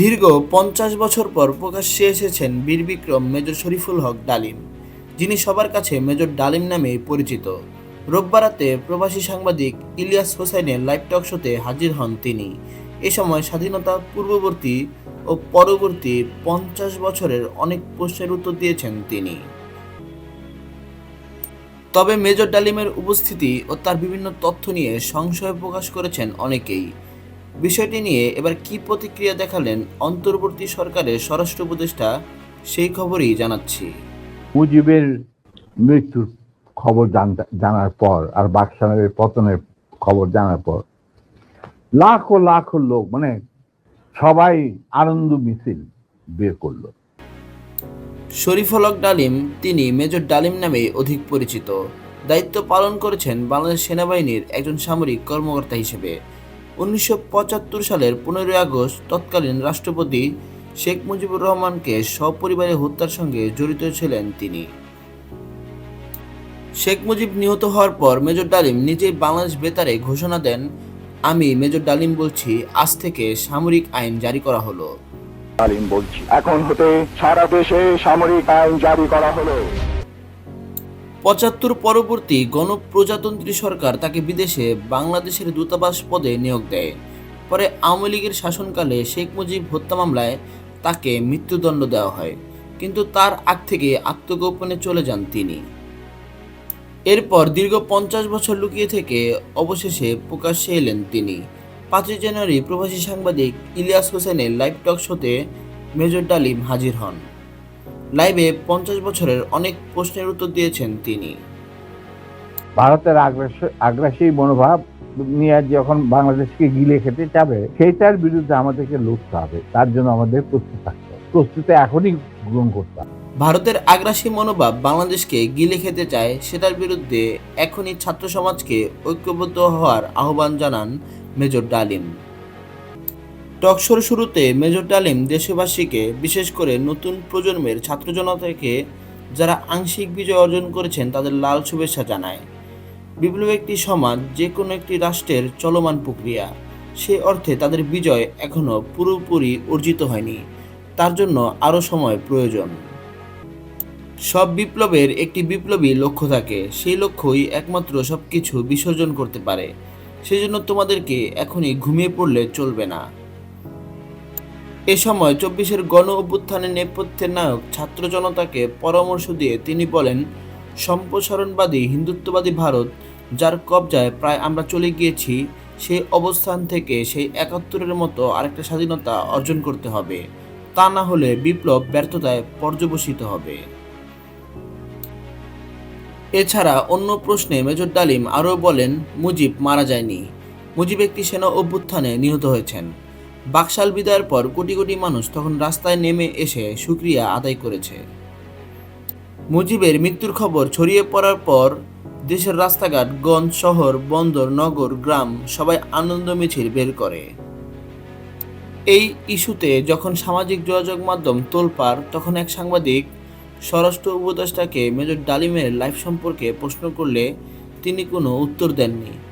দীর্ঘ পঞ্চাশ বছর পর প্রকাশ্যে এসেছেন বীর বিক্রম, মেজর শরীফুল হক, ডালিম। যিনি সবার কাছে মেজর ডালিম নামেই পরিচিত। রোববার রাতে প্রবাসী সাংবাদিক ইলিয়াস হোসেনের লাইভ টক শোতে হাজির হন তিনি। এ সময় স্বাধীনতা পূর্ববর্তী ও পরবর্তী পঞ্চাশ বছরের অনেক প্রশ্নের উত্তর দিয়েছেন তিনি। তবে মেজর ডালিমের উপস্থিতি ও তার বিভিন্ন তথ্য নিয়ে সংশয় প্রকাশ করেছেন অনেকেই। বিষয়টি নিয়ে এবার কি প্রতিক্রিয়া দেখালেন অন্তর্বর্তী সরকারের স্বরাষ্ট্র উপদেষ্টা সেই খবরই জানাচ্ছি। মুজিবের মৃত্যুর খবর জানার পর আর বাকশালের পতনের খবর জানার পর লাখো লাখো লোক মানে সবাই আনন্দ মিছিল বের করল। শরীফ হলক ডালিম তিনি মেজর ডালিম নামেই অধিক পরিচিত। দায়িত্ব পালন করেছেন বাংলাদেশ সেনাবাহিনীর একজন সামরিক কর্মকর্তা হিসেবে। উনিশশো পঁচাত্তর সালের পনেরোই আগস্ট তৎকালীন রাষ্ট্রপতি শেখ মুজিবুর রহমানকে সপরিবারে হত্যার সঙ্গে জড়িত ছিলেন তিনি। শেখ মুজিব নিহত হওয়ার পর মেজর ডালিম নিজেই বাংলাদেশ বেতারে ঘোষণা দেন, আমি মেজর ডালিম বলছি, আজ থেকে সামরিক আইন জারি করা হলো। তালিম বলছি, এখন হতে সারা দেশে সামরিক আইন জারি করা হলো। পঁচাত্তর পরবর্তী গণপ্রজাতন্ত্রী সরকার তাকে বিদেশে বাংলাদেশের দূতাবাস পদে নিয়োগ দেয়। পরে আওয়ামী লীগের শাসনকালে শেখ মুজিব হত্যা মামলায় তাকে মৃত্যুদণ্ড দেওয়া হয়, কিন্তু তার আগ থেকে আত্মগোপনে চলে যান তিনি। এরপর দীর্ঘ পঞ্চাশ বছর লুকিয়ে থেকে অবশেষে প্রকাশ্যে এলেন তিনি। পাঁচই জানুয়ারি প্রবাসী সাংবাদিক ইলিয়াস হোসেনের লাইভ টক শোতে মেজর ডালিম হাজির হন। লাইভে পঞ্চাশ বছরের অনেক প্রশ্নের উত্তর দিয়েছেন তিনি। ভারতের আগ্রাসী মনোভাব নিয়ে যখন বাংলাদেশকে গিলে খেতে যাবে সেইটার বিরুদ্ধে আমাদেরকে লড়তে হবে। তার জন্য আমাদের প্রস্তুত থাকতে হবে। প্রস্তুতি এখনই গ্রহণ করতে হবে। ভারতের আগ্রাসী মনোভাব বাংলাদেশকে গিলে খেতে চায় সেটার বিরুদ্ধে এখনই ছাত্র সমাজকে ঐক্যবদ্ধ হওয়ার আহ্বান জানান মেজর ডালিম। টকশোর শুরুতে মেজর ডালিম দেশবাসীকে, বিশেষ করে নতুন প্রজন্মের ছাত্র জনতাকে, যারা আংশিক বিজয় অর্জন করেছেন তাদের লাল শুভেচ্ছা জানায়। বিপ্লব একটি সমাজ যে কোনো একটি রাষ্ট্রের চলমান প্রক্রিয়া, সে অর্থে তাদের বিজয় এখনও পুরোপুরি অর্জিত হয়নি। তার জন্য আরও সময় প্রয়োজন। সব বিপ্লবের একটি বিপ্লবী লক্ষ্য থাকে, সেই লক্ষ্যই একমাত্র সব কিছু বিসর্জন করতে পারে। সেজন্য তোমাদেরকে এখনই ঘুমিয়ে পড়লে চলবে না। এ সময় চব্বিশের গণ অভ্যুত্থানের নেপথ্যের নায়ক ছাত্র জনতাকে পরামর্শ দিয়ে তিনি বলেন, সম্প্রসারণবাদী, হিন্দুত্ববাদী ভারত যার কবজায় প্রায় আমরা চলে গিয়েছি, সেই অবস্থান থেকে সেই একাত্তরের মতো আরেকটা স্বাধীনতা অর্জন করতে হবে। তা না হলে বিপ্লব ব্যর্থতায় পর্যবসিত হবে। এছাড়া অন্য প্রশ্নে মেজর ডালিম আরও বলেন, মুজিব মারা যায়নি। মুজিব একটি সেনা অভ্যুত্থানে নিহত হয়েছেন। বাকশাল বিদায়ের পর কোটি কোটি মানুষ তখন রাস্তায় নেমে এসে সুক্রিয়া আদায় করেছে। মুজিবের মৃত্যুর খবর ছড়িয়ে পড়ার পর দেশের রাস্তাঘাট, গঞ্জ, শহর, বন্দর, নগর, গ্রাম সবাই আনন্দ মিছিল বের করে। এই ইস্যুতে যখন সামাজিক যোগাযোগ মাধ্যম তোলপাড়, তখন এক সাংবাদিক স্বরাষ্ট্র উপদেষ্টাকে মেজর ডালিমের লাইফ সম্পর্কে প্রশ্ন করলে তিনি কোনো উত্তর দেননি।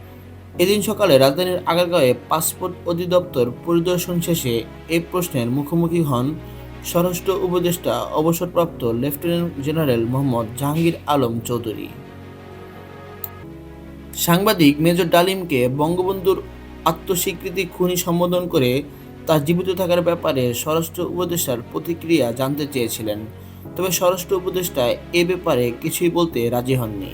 এদিন সকালে রাজধানীর আগারগাঁওয়ে পাসপোর্ট অধিদপ্তর পরিদর্শন শেষে এ প্রশ্নের মুখোমুখি হন স্বরাষ্ট্র উপদেষ্টা অবসরপ্রাপ্ত লেফটেন্যান্ট জেনারেল মোহাম্মদ জাহাঙ্গীর আলম চৌধুরী। সাংবাদিক মেজর ডালিমকে বঙ্গবন্ধুর আত্মস্বীকৃতি খুনি সম্বোধন করে তার জীবিত থাকার ব্যাপারে স্বরাষ্ট্র উপদেষ্টার প্রতিক্রিয়া জানতে চেয়েছিলেন। তবে স্বরাষ্ট্র উপদেষ্টা এ ব্যাপারে কিছুই বলতে রাজি হননি।